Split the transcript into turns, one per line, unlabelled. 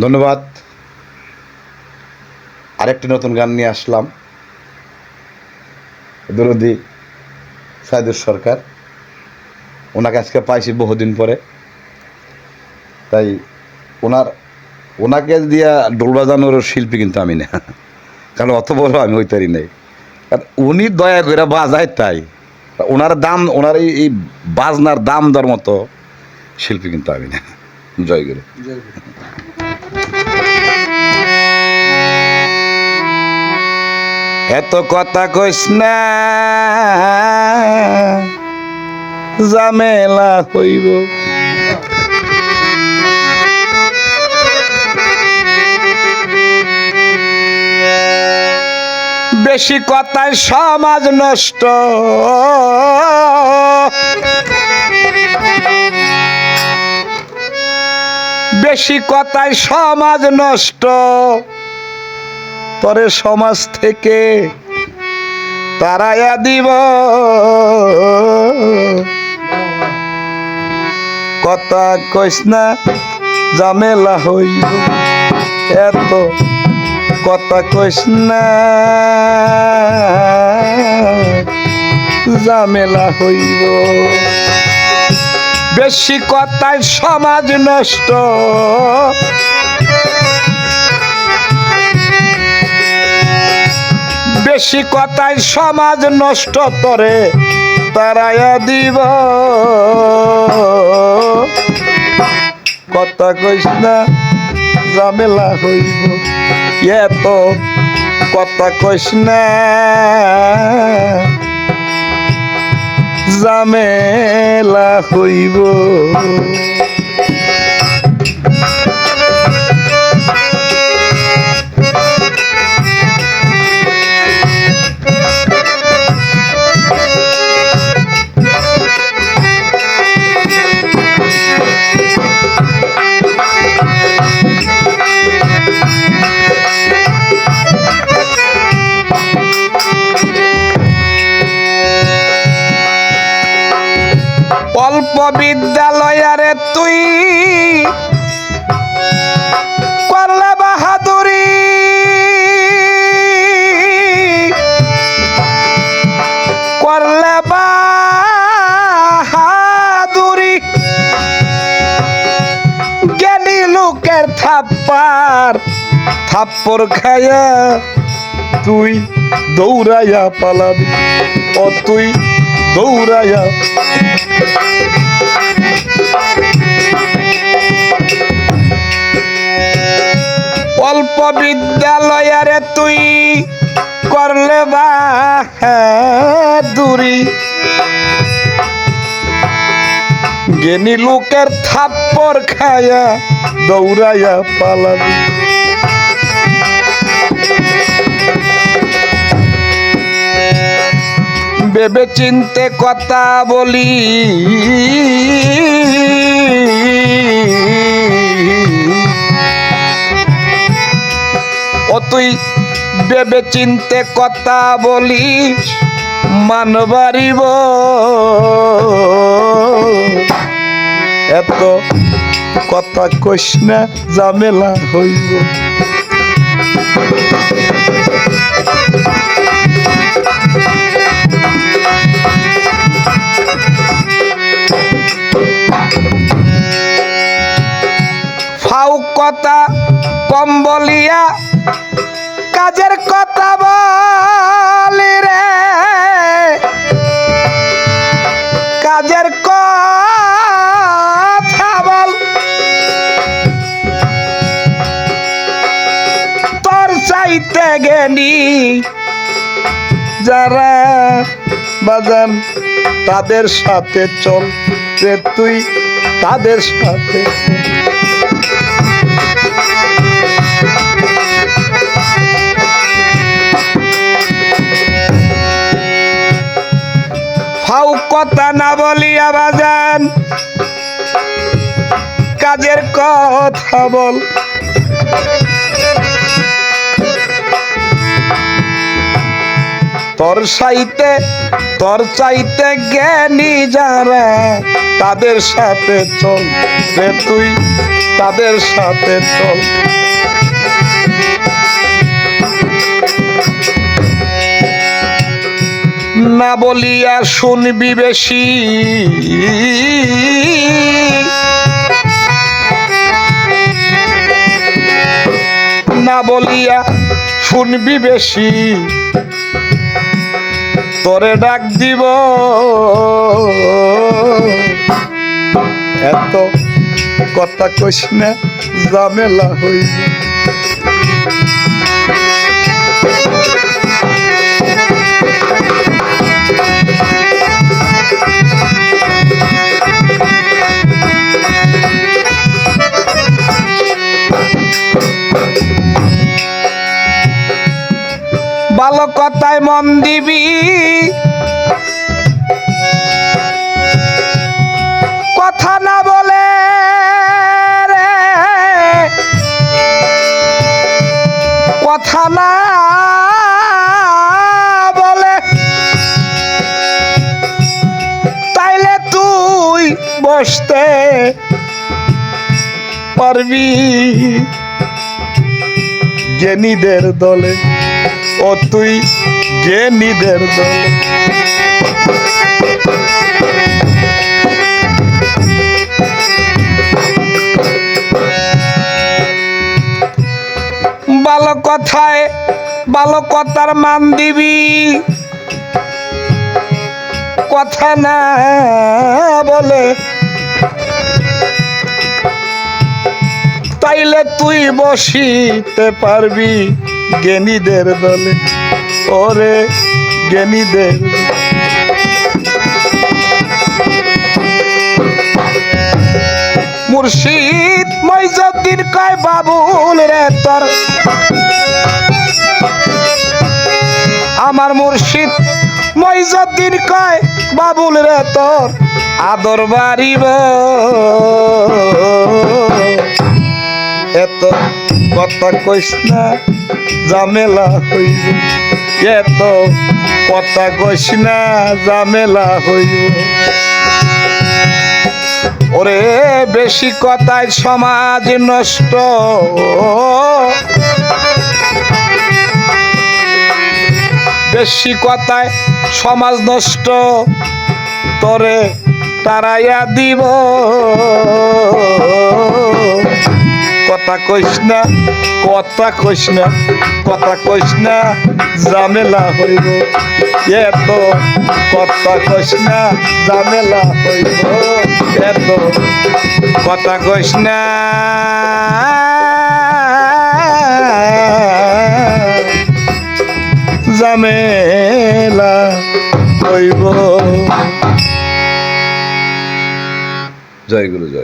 ধন্যবাদ। আরেকটি নতুন গান নিয়ে আসলাম। দরদি সাইদুর সরকার। ওনাকে আজকে পাইছি বহুদিন পরে। তাই ওনার, ওনাকে দিয়া ডোল বাজানোর শিল্পী কিন্তু আমি না। কারণ অত বড় আমি হইতারি নাই। কারণ উনি দয়া করে বাজায় তাই। ওনার দাম, ওনার এই এই বাজনার দাম দর মতো শিল্পী কিন্তু আমি না। জয় গুরু এত কথা কইস না জামেলা হইব। বেশি কথায় সমাজ নষ্ট। বেশি কথায় সমাজ নষ্ট। পরে সমাজ থেকে তারাইয়া দিব। কথা কইস না জামেলা হইব এত কথা কইস না জামেলা হইব বেশি কথায় সমাজ নষ্ট। বেশি কথায় সমাজ নষ্ট করে তারাইয়া দিব। কথা কইস না, ঝামেলা হইব। এত কথা কইস না। ঝামেলা হইব। থাপ্পার থাপ্পর খায়া তুই দৌড়াইয়া পালাবি। ও তুই দৌড়াইয়া অল্প বিদ্যালয়ারে তুই করলে বা দূরি। জ্ঞানী লোকের থাপ্পর খায়া দৌড়াইয়া পালাবি ভেবে চিনতে কথা বলি। ও তুই চিনতে কথা বলি মানবারিব এত কথা কইস না ঝামেলা হইব। যারা বাজান, তাদের সাথে চল রে তুই, তাদের সাথে ফাউ কথা না বলিয়া বাজান, কাজের কথা বল। তোর সাইতে, তোর চাইতে জ্ঞানী যারা, তাদের সাথে চল রে তুই, তাদের সাথে চল। না বলিয়া শুনবি বেশি। না বলিয়া শুনবি বেশি। তোরে ডাক দিব। এত কথা কইস না ঝামেলা হইবে ভালো কথায় মন দিবি। বসতে পারবি? জ্ঞানীদের দলে, ও তুই জ্ঞানীদের দলে। ভালো কথায় ভালো কথার মান দিবি। কথা না বলে তাইলে তুই বসিতে পারবি জ্ঞানীদের দলে। ওরে জ্ঞানীদের। মুর্শিদ মইজুদ্দিন কয়, বাবুল রে তোর। আমার মুর্শিদ মইজুদ্দিন কয়, বাবুল রে তোর আদর বাড়িব। এত কথা কইস না, ঝামেলা হইব এত কথা কইস না, ঝামেলা হইব ওরে বেশি কথায় সমাজ নষ্ট। বেশি কথায় সমাজ নষ্ট। তোরে তারাইয়া দিব। কথা কইস না, কথা কইস না, কথা কইস না, ঝামেলা হইব। এত কথা কইস না, ঝামেলা হইব। এত কথা কইস না। ঝামেলা হইব। জয় গুরু, জয়।